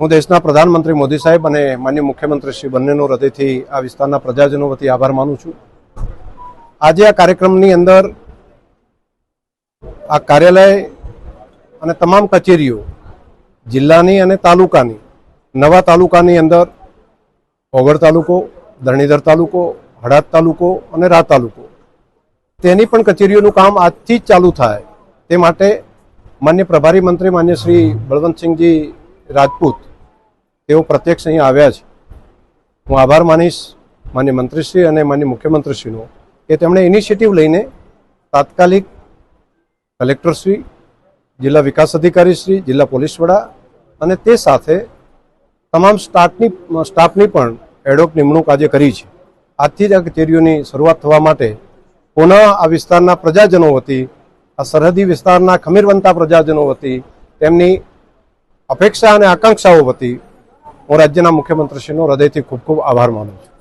હું દેશના પ્રધાનમંત્રી મોદી સાહેબ અને માન્ય મુખ્યમંત્રી શ્રી બંનેનો હૃદયથી આ વિસ્તારના પ્રજાજનો વતી આભાર માનું છું. આજે આ કાર્યક્રમની અંદર આ કાર્યાલય અને તમામ કચેરીઓ, જિલ્લાની અને તાલુકાની, નવા તાલુકાની અંદર ઓગળ તાલુકો, ધરણીધર તાલુકો હડાદ તાલુકો અને રા તાલુકો. તેની પણ કચેરીઓનું કામ આજથી જ ચાલુ થાય. તે માટે માન્ય પ્રભારી મંત્રી માન્ય શ્રી બળવંતસિંહજી રાજપૂત, તેઓ પ્રત્યક્ષ અહીં આવ્યા છે. હું આભાર માનીશ માન્ય મંત્રીશ્રી અને માન્ય મુખ્યમંત્રીશ્રીનો. કે તેમણે ઇનિશિયેટિવ લઈને તાત્કાલિક કલેક્ટરશ્રી, જિલ્લા વિકાસ અધિકારીશ્રી, જિલ્લા પોલીસ વડા અને તે સાથે તમામ સ્ટાફની સ્ટાફની પણ એડોક નિમણૂક આજે કરી છે. આજથી જ આ કચેરીઓની શરૂઆત થવા માટે પુનઃ આ વિસ્તારના પ્રજાજનો વતી, આ સરહદી વિસ્તારના ખમીરવંતા પ્રજાજનો વતી તેમની અપેક્ષા અને આકાંક્ષાઓ વતી હું રાજ્યના મુખ્યમંત્રીશ્રીનો હૃદયથી ખૂબ ખૂબ આભાર માનું છું.